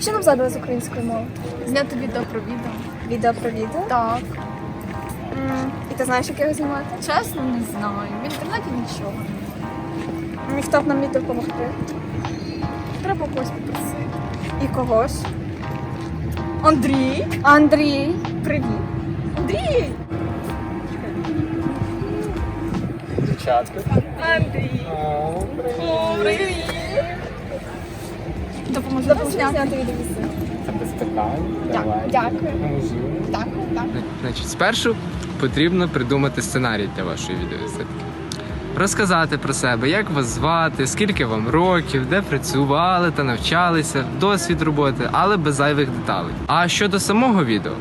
Що нам задали з української мови? Зняти відео про відео. Відео про відео. Так. М, І ти знаєш, як його знімати? Чесно, не знаю. В інтернеті нічого. І хто б нам міг допомогти? Треба когось попросити. І когось. Андрій? Андрій, привіт. Андрій! Дівчатка. Андрій! Привіт! Допоможу Допоможи зняти. відео візит. Без питань. Дя- Давай. Дякую. Поможу. Дякую, так. Значить, спершу потрібно придумати сценарій для вашої відеовізитки. Розказати про себе, як вас звати, скільки вам років, де працювали та навчалися, досвід роботи, але без зайвих деталей. А щодо самого відео,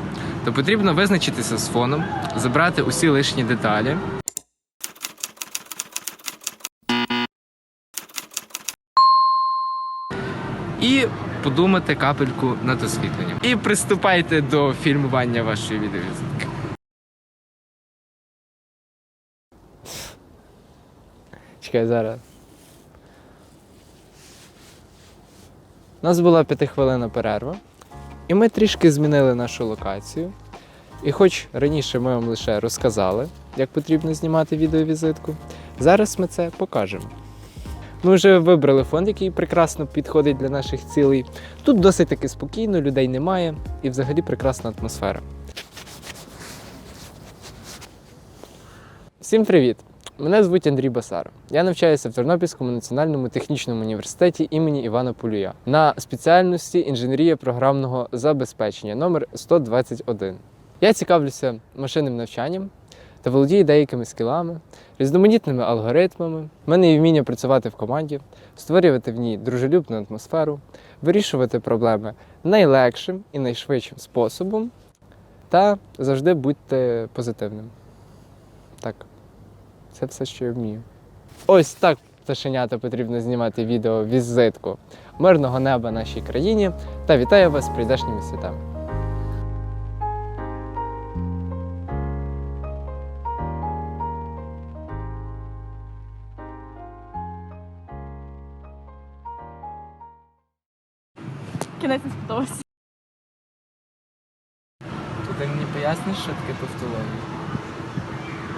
то потрібно визначитися з фоном, забрати усі лишні деталі. І подумати капельку над освітленням. І приступайте до фільмування вашої відеовізитки. Чекай зараз. У нас була п'ятихвилинна перерва, і ми трішки змінили нашу локацію. І хоч раніше ми вам лише розказали, як потрібно знімати відеовізитку, зараз ми це покажемо. Ми вже вибрали фонд, який прекрасно підходить для наших цілей. Тут досить таки спокійно, людей немає і взагалі прекрасна атмосфера. Всім привіт! Мене звуть Андрій Басар. Я навчаюся в Тернопільському національному технічному університеті імені Івана Полюя на спеціальності інженерія програмного забезпечення номер 121. Я цікавлюся машинним навчанням та володію деякими скілами, різноманітними алгоритмами. У мене є вміння працювати в команді, створювати в ній дружелюбну атмосферу, вирішувати проблеми найлегшим і найшвидшим способом, та завжди будьте позитивним. Так, це все, що я вмію. Ось так пташенята потрібно знімати відео візитку мирного неба нашій країні та вітаю вас з прийдешніми святами. Кінець не сподобався. Ти мені поясниш, що таке тавтологія?